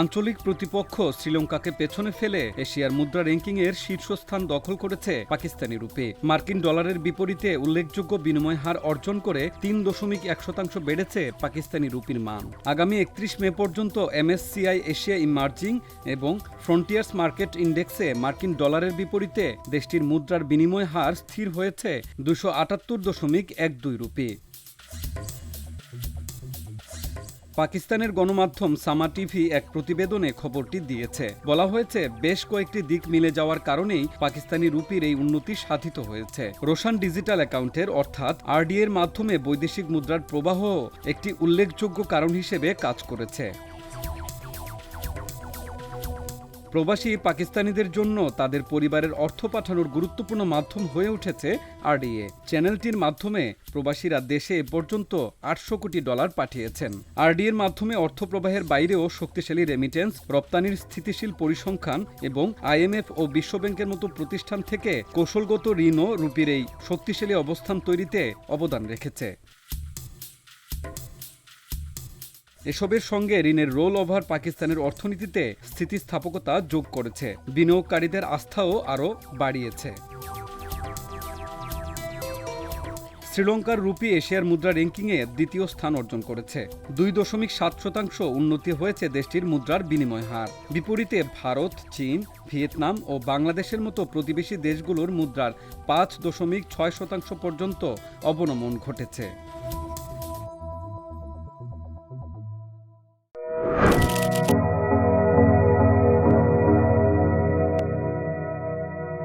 আঞ্চলিক প্রতিপক্ষ শ্রীলঙ্কাকে পেছনে ফেলে এশিয়ার মুদ্রা র্যাঙ্কিংয়ের শীর্ষস্থান দখল করেছে পাকিস্তানি রূপে। মার্কিন ডলারের বিপরীতে উল্লেখযোগ্য বিনিময় হার অর্জন করে তিন দশমিক এক শতাংশ বেড়েছে পাকিস্তানি রুপির মান। আগামী একত্রিশ মে পর্যন্ত এমএসসিআই এশিয়া ইমার্জিং এবং ফ্রন্টিয়ার্স মার্কেট ইন্ডেক্সে মার্কিন ডলারের বিপরীতে দেশটির মুদ্রার বিনিময় হার স্থির হয়েছে দুশো আটাত্তর দশমিক এক দুই রুপি। পাকিস্তানের গণমাধ্যম সামা টিভি এক প্রতিবেদনে খবরটি দিয়েছে। বলা হয়েছে, বেশ কয়েকটি দিক মিলে যাওয়ার কারণেই পাকিস্তানি রুপির এই উন্নতি সাধিত হয়েছে। রোশান ডিজিটাল অ্যাকাউন্টের অর্থাৎ আরডিএর মাধ্যমে বৈদেশিক মুদ্রার প্রবাহ একটি উল্লেখযোগ্য কারণ হিসেবে কাজ করেছে। প্রবাসী পাকিস্তানিদের জন্য তাদের পরিবারের অর্থ পাঠানোর গুরুত্বপূর্ণ মাধ্যম হয়ে উঠেছে আরডিএ। চ্যানেলটির মাধ্যমে প্রবাসীরা দেশে এ পর্যন্ত আটশো কোটি ডলার পাঠিয়েছেন। আরডিএর মাধ্যমে অর্থ প্রবাহের বাইরেও শক্তিশালী রেমিটেন্স রপ্তানির স্থিতিশীল পরিসংখ্যান এবং আইএমএফ ও বিশ্বব্যাংকের মতো প্রতিষ্ঠান থেকে কৌশলগত ঋণও রুপির এই শক্তিশালী অবস্থান তৈরিতে অবদান রেখেছে। এসবের সঙ্গে ঋণের রোল ওভার পাকিস্তানের অর্থনীতিতে স্থিতিস্থাপকতা যোগ করেছে। বিনিয়োগকারীদের আস্থাও আরও বাড়িয়েছে। শ্রীলঙ্কার রুপি এশিয়ার মুদ্রা র্যাঙ্কিংয়ে দ্বিতীয় স্থান অর্জন করেছে। দুই দশমিক সাত শতাংশ উন্নতি হয়েছে দেশটির মুদ্রার বিনিময় হার। বিপরীতে ভারত, চীন, ভিয়েতনাম ও বাংলাদেশের মতো প্রতিবেশী দেশগুলোর মুদ্রার পাঁচ দশমিক ছয় শতাংশ পর্যন্ত অবনমন ঘটেছে।